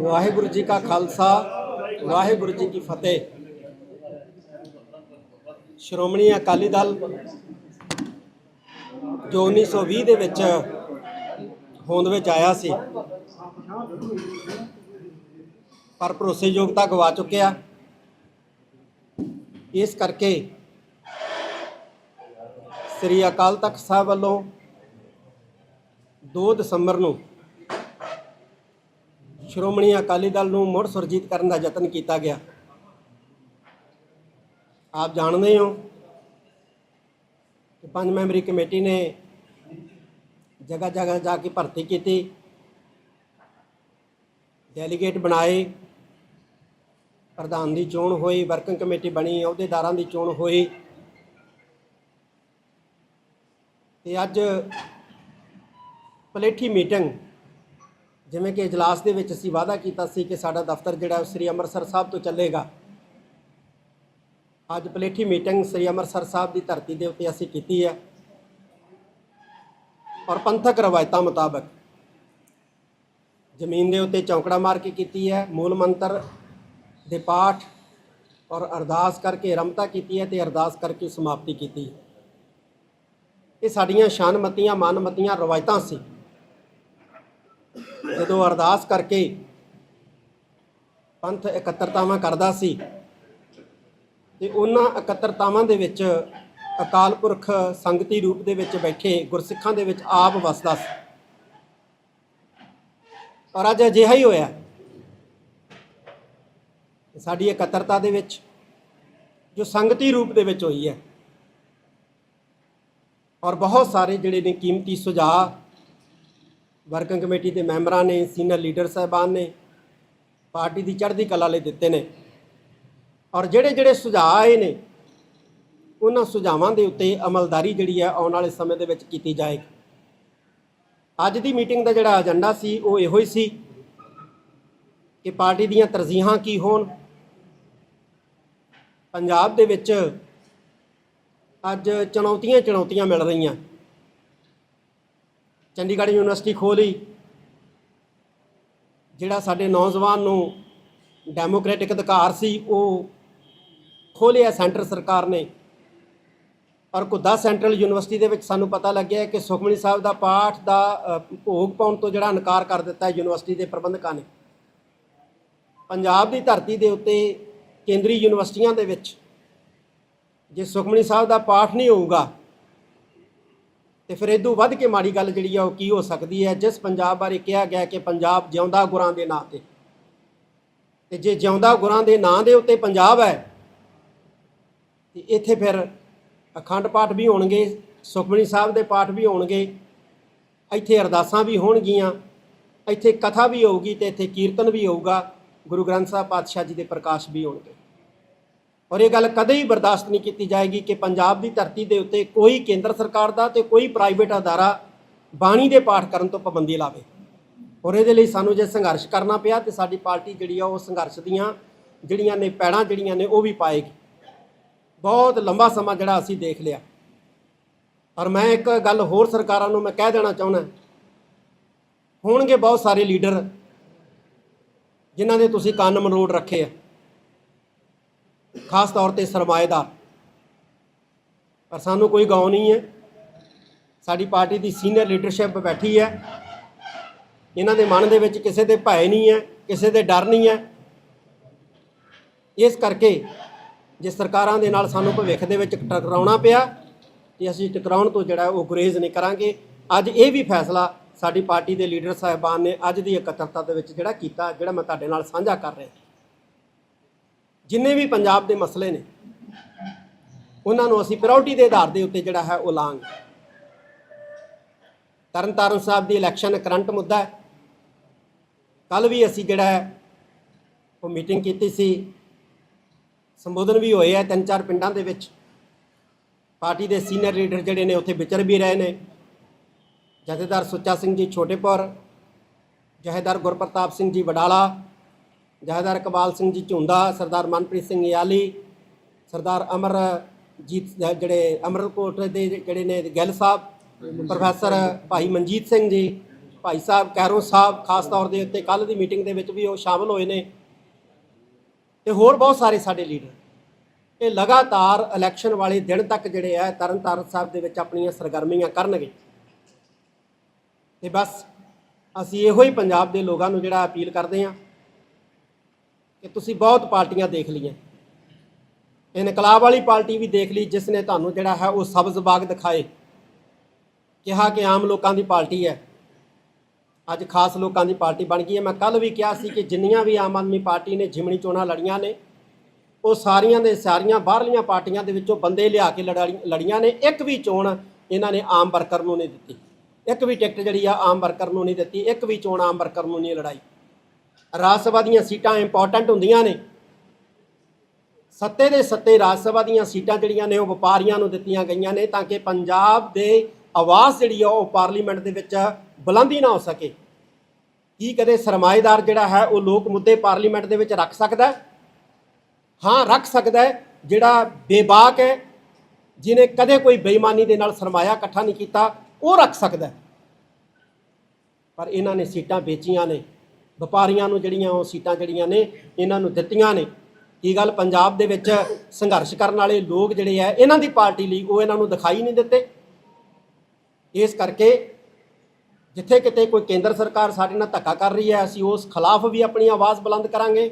ਵਾਹਿਗੁਰੂ ਜੀ ਕਾ ਖਾਲਸਾ, ਵਾਹਿਗੁਰੂ ਜੀ ਕੀ ਫਤਿਹ। ਸ਼੍ਰੋਮਣੀ ਅਕਾਲੀ ਦਲ ਜੋ 1920 ਦੇ ਵਿੱਚ ਹੋਂਦ ਵਿੱਚ ਆਇਆ ਸੀ, ਪਰ ਭਰੋਸੇਯੋਗਤਾ ਗਵਾ ਚੁੱਕਿਆ ਇਸ ਕਰਕੇ ਸ੍ਰੀ ਅਕਾਲ ਤਖਤ ਸਾਹਿਬ ਵੱਲੋਂ 2 ਦਸੰਬਰ ਨੂੰ ਸ਼੍ਰੋਮਣੀ ਅਕਾਲੀ ਦਲ ਨੂੰ ਮੁੜ ਸੁਰਜੀਤ ਕਰਨ ਦਾ ਯਤਨ ਕੀਤਾ ਗਿਆ। ਆਪ ਜਾਣਦੇ ਹੋ ਕਿ ਪੰਜ ਮੈਂਬਰੀ ਕਮੇਟੀ ਨੇ ਜਗ੍ਹਾ ਜਗ੍ਹਾ ਜਾ ਕੇ ਭਰਤੀ ਕੀਤੀ। ਡੈਲੀਗੇਟ ਬਣਾਏ। ਪ੍ਰਧਾਨ ਦੀ ਚੋਣ ਹੋਈ, ਵਰਕਿੰਗ ਕਮੇਟੀ ਬਣੀ, ਅਹੁਦੇਦਾਰਾਂ ਦੀ ਚੋਣ ਹੋਈ। ਤੇ ਅੱਜ ਪਲੇਠੀ ਮੀਟਿੰਗ ਜਿਵੇਂ ਕਿ ਇਜਲਾਸ ਦੇ ਵਿੱਚ ਅਸੀਂ ਵਾਅਦਾ ਕੀਤਾ ਸੀ ਕਿ ਸਾਡਾ ਦਫ਼ਤਰ ਜਿਹੜਾ ਸ੍ਰੀ ਅੰਮ੍ਰਿਤਸਰ ਸਾਹਿਬ ਤੋਂ ਚੱਲੇਗਾ। ਅੱਜ ਪਲੇਠੀ ਮੀਟਿੰਗ ਸ੍ਰੀ ਅੰਮ੍ਰਿਤਸਰ ਸਾਹਿਬ ਦੀ ਧਰਤੀ ਦੇ ਉੱਤੇ ਅਸੀਂ ਕੀਤੀ ਹੈ। ਔਰ ਪੰਥਕ ਰਵਾਇਤਾਂ ਮੁਤਾਬਕ ਜ਼ਮੀਨ ਦੇ ਉੱਤੇ ਚੌਂਕੜਾ ਮਾਰ ਕੇ ਕੀਤੀ ਹੈ, ਮੂਲ ਮੰਤਰ ਦੇ ਪਾਠ ਔਰ ਅਰਦਾਸ ਕਰਕੇ ਰਮਤਾ ਕੀਤੀ ਹੈ ਤੇ ਅਰਦਾਸ ਕਰਕੇ ਸਮਾਪਤੀ ਕੀਤੀ ਇਹ ਸਾਡੀਆਂ ਸ਼ਾਨਮਤੀਆਂ, ਮਾਨਮਤੀਆਂ ਰਵਾਇਤਾਂ ਸੀ। ਜਦੋਂ ਅਰਦਾਸ ਕਰਕੇ ਪੰਥ ਇਕੱਤਰਤਾਵਾਂ ਕਰਦਾ ਸੀ ਤੇ ਉਹਨਾਂ ਇਕੱਤਰਤਾਵਾਂ ਦੇ ਵਿੱਚ ਅਕਾਲ ਪੁਰਖ ਸੰਗਤੀ ਰੂਪ ਦੇ ਵਿੱਚ ਬੈਠੇ ਗੁਰਸਿੱਖਾਂ ਦੇ ਵਿੱਚ ਆਪ ਵਸਦਾ ਸੀ। ਔਰ ਅੱਜ ਅਜਿਹਾ ਹੀ ਹੋਇਆ। ਸਾਡੀ ਇਕੱਤਰਤਾ ਦੇ ਵਿੱਚ ਜੋ ਸੰਗਤੀ ਰੂਪ ਦੇ ਵਿੱਚ ਹੋਈ ਹੈ ਔਰ ਬਹੁਤ ਸਾਰੇ ਜਿਹੜੇ ਨੇ ਕੀਮਤੀ ਸੁਝਾਅ ਵਰਕਿੰਗ ਕਮੇਟੀ ਦੇ ਮੈਂਬਰਾਂ ਨੇ, ਸੀਨੀਅਰ ਲੀਡਰ ਸਾਹਿਬਾਨ ਨੇ, ਪਾਰਟੀ ਦੀ ਚੜ੍ਹਦੀ ਕਲਾ ਲਈ ਦਿੱਤੇ ਨੇ। ਔਰ ਜਿਹੜੇ ਜਿਹੜੇ ਸੁਝਾਅ ਆਏ ਨੇ, ਉਹਨਾਂ ਸੁਝਾਵਾਂ ਦੇ ਉੱਤੇ ਅਮਲਦਾਰੀ ਜਿਹੜੀ ਹੈ ਆਉਣ ਵਾਲੇ ਸਮੇਂ ਦੇ ਵਿੱਚ ਕੀਤੀ ਜਾਏਗੀ। ਅੱਜ ਦੀ ਮੀਟਿੰਗ ਦਾ ਜਿਹੜਾ ਏਜੰਡਾ ਸੀ, ਉਹ ਇਹੋ ਹੀ ਸੀ ਕਿ ਪਾਰਟੀ ਦੀਆਂ ਤਰਜੀਹਾਂ ਕੀ ਹੋਣ। ਪੰਜਾਬ ਦੇ ਵਿੱਚ ਅੱਜ ਚੁਣੌਤੀਆਂ ਚੁਣੌਤੀਆਂ ਮਿਲ ਰਹੀਆਂ। ਚੰਡੀਗੜ੍ਹ ਯੂਨੀਵਰਸਿਟੀ ਖੋਲੀ ਜਿਹੜਾ ਸਾਡੇ ਨੌਜਵਾਨ ਨੂੰ ਡੈਮੋਕ੍ਰੈਟਿਕ ਅਧਿਕਾਰ ਸੀ, ਉਹ ਖੋਲਿਆ ਸੈਂਟਰ ਸਰਕਾਰ ਨੇ। ਔਰ ਕੁੱਦਾ ਸੈਂਟਰਲ ਯੂਨੀਵਰਸਿਟੀ ਦੇ ਵਿੱਚ ਸਾਨੂੰ ਪਤਾ ਲੱਗਿਆ ਕਿ ਸੁਖਮਨੀ ਸਾਹਿਬ ਦਾ ਪਾਠ ਦਾ ਭੋਗ ਪਾਉਣ ਤੋਂ ਜਿਹੜਾ ਇਨਕਾਰ ਕਰ ਦਿੱਤਾ ਯੂਨੀਵਰਸਿਟੀ ਦੇ ਪ੍ਰਬੰਧਕਾਂ ਨੇ। ਪੰਜਾਬ ਦੀ ਧਰਤੀ ਦੇ ਉੱਤੇ ਕੇਂਦਰੀ ਯੂਨੀਵਰਸਿਟੀਆਂ ਦੇ ਵਿੱਚ ਜੇ ਸੁਖਮਨੀ ਸਾਹਿਬ ਦਾ ਪਾਠ ਨਹੀਂ ਹੋਊਗਾ ਤੇ ਫਿਰ ਇਦੋਂ ਵੱਧ ਕੇ ਮਾੜੀ ਗੱਲ ਜਿਹੜੀ ਆ ਉਹ ਕੀ ਹੋ ਸਕਦੀ ਹੈ? ਜਿਸ ਪੰਜਾਬ ਬਾਰੇ ਕਿਹਾ ਗਿਆ ਕਿ ਪੰਜਾਬ ਜਿਉਂਦਾ ਗੁਰਾਂ ਦੇ ਨਾਂ ਤੇ। ਤੇ ਜੇ ਜਿਉਂਦਾ ਗੁਰਾਂ ਦੇ ਨਾਂ ਦੇ ਉੱਤੇ ਪੰਜਾਬ ਹੈ, ਤੇ ਇੱਥੇ ਫਿਰ ਅਖੰਡ ਪਾਠ ਵੀ ਹੋਣਗੇ, ਸੁਖਮਨੀ ਸਾਹਿਬ ਦੇ ਪਾਠ ਵੀ ਹੋਣਗੇ, ਇੱਥੇ ਅਰਦਾਸਾਂ ਵੀ ਹੋਣਗੀਆਂ, ਇੱਥੇ ਕਥਾ ਵੀ ਹੋਊਗੀ ਤੇ ਇੱਥੇ ਕੀਰਤਨ ਵੀ ਹੋਊਗਾ, ਗੁਰੂ ਗ੍ਰੰਥ ਸਾਹਿਬ ਪਾਤਸ਼ਾਹ ਜੀ ਦੇ ਪ੍ਰਕਾਸ਼ ਵੀ ਹੋਣਗੇ। ਔਰ ਇਹ ਗੱਲ ਕਦੇ ਹੀ ਬਰਦਾਸ਼ਤ ਨਹੀਂ ਕੀਤੀ ਜਾਏਗੀ ਕਿ ਪੰਜਾਬ ਦੀ ਧਰਤੀ ਦੇ ਉੱਤੇ ਕੋਈ ਕੇਂਦਰ ਸਰਕਾਰ ਦਾ ਤੇ ਕੋਈ ਪ੍ਰਾਈਵੇਟ ਅਦਾਰਾ ਬਾਣੀ ਦੇ ਪਾਠ ਕਰਨ ਤੋਂ ਪਾਬੰਦੀ ਲਾਵੇ। ਔਰ ਇਹਦੇ ਲਈ ਸਾਨੂੰ ਜੇ ਸੰਘਰਸ਼ ਕਰਨਾ ਪਿਆ ਤੇ ਸਾਡੀ ਪਾਰਟੀ ਜਿਹੜੀ ਆ ਉਹ ਸੰਘਰਸ਼ ਦੀਆਂ ਜਿਹੜੀਆਂ ਨੇ ਪੈੜਾਂ ਜਿਹੜੀਆਂ ਨੇ ਉਹ ਵੀ ਪਾਏਗੀ। ਬਹੁਤ ਲੰਬਾ ਸਮਾਂ ਜਿਹੜਾ ਅਸੀਂ ਦੇਖ ਲਿਆ। ਔਰ ਮੈਂ ਇੱਕ ਗੱਲ ਹੋਰ ਸਰਕਾਰਾਂ ਨੂੰ ਮੈਂ ਕਹਿ ਦੇਣਾ ਚਾਹੁੰਦਾ। ਹੋਣਗੇ ਬਹੁਤ ਸਾਰੇ ਲੀਡਰ ਜਿਨ੍ਹਾਂ ਦੇ ਤੁਸੀਂ ਕੰਨ ਮਰੋੜ ਰੱਖੇ ਆ। ਖਾਸ ਤੌਰ ਤੇ ਸਰਮਾਏਦਾਰ। ਪਰ ਸਾਨੂੰ ਕੋਈ ਗੌ ਨਹੀਂ ਹੈ। ਸਾਡੀ ਪਾਰਟੀ ਦੀ ਸੀਨੀਅਰ ਲੀਡਰਸ਼ਿਪ ਬੈਠੀ ਹੈ। ਇਹਨਾਂ ਦੇ ਮਨ ਦੇ ਵਿੱਚ ਕਿਸੇ ਦੇ ਭੈ ਨਹੀਂ ਹੈ, ਕਿਸੇ ਦੇ ਡਰ ਨਹੀਂ ਹੈ। ਇਸ ਕਰਕੇ ਜੇ ਸਰਕਾਰਾਂ ਦੇ ਨਾਲ ਸਾਨੂੰ ਭਵਿੱਖ ਦੇ ਵਿੱਚ ਟਕਰਾਉਣਾ ਪਿਆ, ਤੇ ਅਸੀਂ ਟਕਰਾਉਣ ਤੋਂ ਜਿਹੜਾ ਉਹ ਗੁਰੇਜ਼ ਨਹੀਂ ਕਰਾਂਗੇ। ਅੱਜ ਇਹ ਵੀ ਫੈਸਲਾ ਸਾਡੀ ਪਾਰਟੀ ਦੇ ਲੀਡਰ ਸਾਹਿਬਾਨ ਨੇ ਅੱਜ ਦੀ ਇਕੱਤਰਤਾ ਦੇ ਵਿੱਚ ਜਿਹੜਾ ਕੀਤਾ, ਜਿਹੜਾ ਮੈਂ ਤੁਹਾਡੇ ਨਾਲ ਸਾਂਝਾ ਕਰ ਰਿਹਾ। ਜਿੰਨੇ ਵੀ ਪੰਜਾਬ ਦੇ ਮਸਲੇ ਨੇ, ਉਹਨਾਂ ਨੂੰ ਅਸੀਂ ਪ੍ਰਾਇੋਰਟੀ ਦੇ ਆਧਾਰ ਦੇ ਉੱਤੇ ਜਿਹੜਾ ਹੈ ਉਹ ਲਾਂਗੇ। ਤਰਨਤਾਰਨ ਸਾਹਿਬ ਦੀ ਇਲੈਕਸ਼ਨ ਕਰੰਟ ਮੁੱਦਾ ਹੈ। ਕੱਲ ਵੀ ਅਸੀਂ ਜਿਹੜਾ ਹੈ ਉਹ ਮੀਟਿੰਗ ਕੀਤੀ ਸੀ। ਸੰਬੋਧਨ ਵੀ ਹੋਏ ਆ ਤਿੰਨ ਚਾਰ ਪਿੰਡਾਂ ਦੇ ਵਿੱਚ। ਪਾਰਟੀ ਦੇ ਸੀਨੀਅਰ ਲੀਡਰ ਜਿਹੜੇ ਨੇ ਉੱਥੇ ਵਿਚਰ ਵੀ ਰਹੇ ਨੇ। ਜਥੇਦਾਰ ਸੁੱਚਾ ਸਿੰਘ ਜੀ ਛੋਟੇਪੁਰ, ਜਥੇਦਾਰ ਗੁਰਪ੍ਰਤਾਪ ਸਿੰਘ ਜੀ ਵਡਾਲਾ ਜਥੇਦਾਰ ਇਕਬਾਲ ਸਿੰਘ ਜੀ ਝੁੰਦਾ ਸਰਦਾਰ ਮਨਪ੍ਰੀਤ ਸਿੰਘ ਯਾਲੀ, ਸਰਦਾਰ ਅਮਰਜੀਤ ਜਿਹੜੇ ਅਮਰਕੋਟ ਦੇ ਜਿਹੜੇ ਨੇ ਗਿੱਲ ਸਾਹਿਬ, ਪ੍ਰੋਫੈਸਰ ਭਾਈ ਮਨਜੀਤ ਸਿੰਘ ਜੀ, ਭਾਈ ਸਾਹਿਬ ਕੈਰੋਂ ਸਾਹਿਬ, ਖਾਸ ਤੌਰ ਦੇ ਉੱਤੇ ਕੱਲ ਦੀ ਮੀਟਿੰਗ ਦੇ ਵਿੱਚ ਵੀ ਉਹ ਸ਼ਾਮਲ ਹੋਏ ਨੇ। ਤੇ ਹੋਰ ਬਹੁਤ ਸਾਰੇ ਸਾਡੇ ਲੀਡਰ। ਇਹ ਲਗਾਤਾਰ ਇਲੈਕਸ਼ਨ ਵਾਲੇ ਦਿਨ ਤੱਕ ਜਿਹੜੇ ਆ, ਤਰਨਤਾਰਨ ਸਾਹਿਬ ਦੇ ਵਿੱਚ ਆਪਣੀਆਂ ਸਰਗਰਮੀਆਂ ਕਰਨਗੇ। ਤੇ ਬਸ, ਅਸੀਂ ਇਹੋ ਹੀ ਪੰਜਾਬ ਦੇ ਲੋਕਾਂ ਨੂੰ ਜਿਹੜਾ ਅਪੀਲ ਕਰਦੇ ਹਾਂ। ਕਿ ਤੁਸੀਂ ਬਹੁਤ ਪਾਰਟੀਆਂ ਦੇਖ ਲਈਆਂ। ਇਨਕਲਾਬ ਵਾਲੀ ਪਾਰਟੀ ਵੀ ਦੇਖ ਲਈ, ਜਿਸ ਨੇ ਤੁਹਾਨੂੰ ਜਿਹੜਾ ਹੈ ਉਹ ਸਬਜ਼ ਬਾਗ ਦਿਖਾਏ। ਕਿਹਾ ਕਿ ਆਮ ਲੋਕਾਂ ਦੀ ਪਾਰਟੀ ਹੈ। ਅੱਜ ਖਾਸ ਲੋਕਾਂ ਦੀ ਪਾਰਟੀ ਬਣ ਗਈ ਹੈ। ਮੈਂ ਕੱਲ ਵੀ ਕਿਹਾ ਸੀ ਕਿ ਜਿੰਨੀਆਂ ਵੀ ਆਮ ਆਦਮੀ ਪਾਰਟੀ ਨੇ ਜਿਮਣੀ ਚੋਣਾਂ ਲੜੀਆਂ ਨੇ, ਉਹ ਸਾਰੀਆਂ ਦੇ ਸਾਰੀਆਂ ਬਾਹਰਲੀਆਂ ਪਾਰਟੀਆਂ ਦੇ ਵਿੱਚੋਂ ਬੰਦੇ ਲਿਆ ਕੇ ਲੜਾਈ- ਲੜੀਆਂ ਨੇ। ਇੱਕ ਵੀ ਚੋਣ ਇਹਨਾਂ ਨੇ ਆਮ ਵਰਕਰ ਨੂੰ ਨਹੀਂ ਦਿੱਤੀ। ਇੱਕ ਵੀ ਟਿਕਟ ਜਿਹੜੀ ਆ ਆਮ ਵਰਕਰ ਨੂੰ ਨਹੀਂ ਦਿੱਤੀ। ਇੱਕ ਵੀ ਚੋਣ ਆਮ ਵਰਕਰ ਨੂੰ ਨਹੀਂ ਲੜਾਈ। ਰਾਜ ਸਭਾ ਦੀਆਂ ਸੀਟਾਂ ਇੰਪੋਰਟੈਂਟ ਹੁੰਦੀਆਂ ਨੇ। ਸੱਤੇ ਦੇ ਸੱਤੇ ਰਾਜ ਸਭਾ ਦੀਆਂ ਸੀਟਾਂ ਜਿਹੜੀਆਂ ਨੇ ਉਹ ਵਪਾਰੀਆਂ ਨੂੰ ਦਿੱਤੀਆਂ ਗਈਆਂ ਨੇ ਤਾਂ ਕਿ ਪੰਜਾਬ ਦੇ ਆਵਾਜ਼ ਜਿਹੜੀ ਆ ਉਹ ਪਾਰਲੀਮੈਂਟ ਦੇ ਵਿੱਚ ਬੁਲੰਦੀ ਨਾ ਹੋ ਸਕੇ। ਕੀ ਕਦੇ ਸਰਮਾਏਦਾਰ ਜਿਹੜਾ ਹੈ ਉਹ ਲੋਕ ਮੁੱਦੇ ਪਾਰਲੀਮੈਂਟ ਦੇ ਵਿੱਚ ਰੱਖ ਸਕਦਾ ਹਾਂ? ਰੱਖ ਸਕਦਾ ਜਿਹੜਾ ਬੇਬਾਕ ਹੈ ਜਿਨੇ ਕਦੇ ਕੋਈ ਬੇਈਮਾਨੀ ਦੇ ਨਾਲ ਸਰਮਾਇਆ, ਇਕੱਠਾ ਨਹੀਂ ਕੀਤਾ, ਉਹ ਰੱਖ ਸਕਦਾ ਪਰ ਇਹਨਾਂ ਨੇ ਸੀਟਾਂ ਵੇਚੀਆਂ ਨੇ। ਵਪਾਰੀਆਂ ਨੂੰ ਜਿਹੜੀਆਂ ਉਹ ਸੀਟਾਂ ਜਿਹੜੀਆਂ ਨੇ, ਇਹਨਾਂ ਨੂੰ ਦਿੱਤੀਆਂ ਨੇ। ਕੀ ਗੱਲ? ਪੰਜਾਬ ਦੇ ਵਿੱਚ ਸੰਘਰਸ਼ ਕਰਨ ਵਾਲੇ ਲੋਕ ਜਿਹੜੇ ਆ, ਇਹਨਾਂ ਦੀ ਪਾਰਟੀ ਲਈ ਉਹ ਇਹਨਾਂ ਨੂੰ ਦਿਖਾਈ ਨਹੀਂ ਦਿੱਤੇ। ਇਸ ਕਰਕੇ ਜਿੱਥੇ ਕਿਤੇ ਕੋਈ ਕੇਂਦਰ ਸਰਕਾਰ ਸਾਡੇ ਨਾਲ ਧੱਕਾ ਕਰ ਰਹੀ ਹੈ, ਅਸੀਂ ਉਸ ਖਿਲਾਫ ਵੀ ਆਪਣੀ ਆਵਾਜ਼ ਬੁਲੰਦ ਕਰਾਂਗੇ।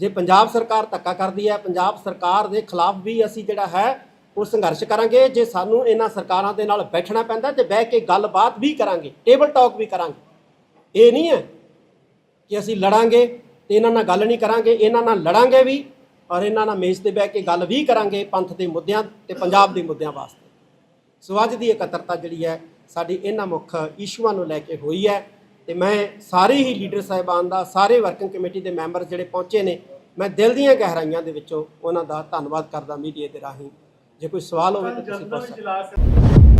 ਜੇ ਪੰਜਾਬ ਸਰਕਾਰ ਧੱਕਾ ਕਰਦੀ ਹੈ, ਪੰਜਾਬ ਸਰਕਾਰ ਦੇ ਖਿਲਾਫ ਵੀ ਅਸੀਂ ਜਿਹੜਾ ਹੈ, ਉਹ ਸੰਘਰਸ਼ ਕਰਾਂਗੇ। ਜੇ ਸਾਨੂੰ ਇਹਨਾਂ ਸਰਕਾਰਾਂ ਦੇ ਨਾਲ ਬੈਠਣਾ ਪੈਂਦਾ ਤੇ ਬਹਿ ਕੇ ਗੱਲਬਾਤ ਵੀ ਕਰਾਂਗੇ, ਟੇਬਲ ਟਾਕ ਵੀ ਕਰਾਂਗੇ। ਇਹ ਨਹੀਂ ਹੈ ਕਿ ਅਸੀਂ ਲੜਾਂਗੇ ਤੇ ਇਹਨਾਂ ਨਾਲ ਗੱਲ ਨਹੀਂ ਕਰਾਂਗੇ, ਇਹਨਾਂ ਨਾਲ ਲੜਾਂਗੇ ਵੀ ਔਰ ਇਹਨਾਂ ਨਾਲ ਮੇਜ਼ ਤੇ ਬਹਿ ਕੇ ਗੱਲ ਵੀ ਕਰਾਂਗੇ ਪੰਥ ਦੇ ਮੁੱਦਿਆਂ ਤੇ ਪੰਜਾਬ ਦੇ ਮੁੱਦਿਆਂ ਵਾਸਤੇ ਸੋ ਅੱਜ ਦੀ ਇਕੱਤਰਤਾ ਜਿਹੜੀ ਹੈ, ਸਾਡੀ ਇਹਨਾਂ ਮੁੱਖ ਇਸ਼ੂਆਂ ਨੂੰ ਲੈ ਕੇ ਹੋਈ ਹੈ ਤੇ ਮੈਂ ਸਾਰੇ ਹੀ ਲੀਡਰ ਸਾਹਿਬਾਨ ਦਾ, ਸਾਰੇ ਵਰਕਿੰਗ ਕਮੇਟੀ ਦੇ ਮੈਂਬਰ ਜਿਹੜੇ ਪਹੁੰਚੇ ਨੇ, ਮੈਂ ਦਿਲ ਦੀਆਂ ਗਹਿਰਾਈਆਂ ਦੇ ਵਿੱਚੋਂ ਉਹਨਾਂ ਦਾ ਧੰਨਵਾਦ ਕਰਦਾ ਮੀਡੀਆ ਦੇ ਰਾਹੀਂ ਜੇ ਕੋਈ ਸਵਾਲ ਹੋਵੇ ਤਾਂ ਤੁਸੀਂ ਪੁੱਛ ਸਕਦੇ ਹੋ।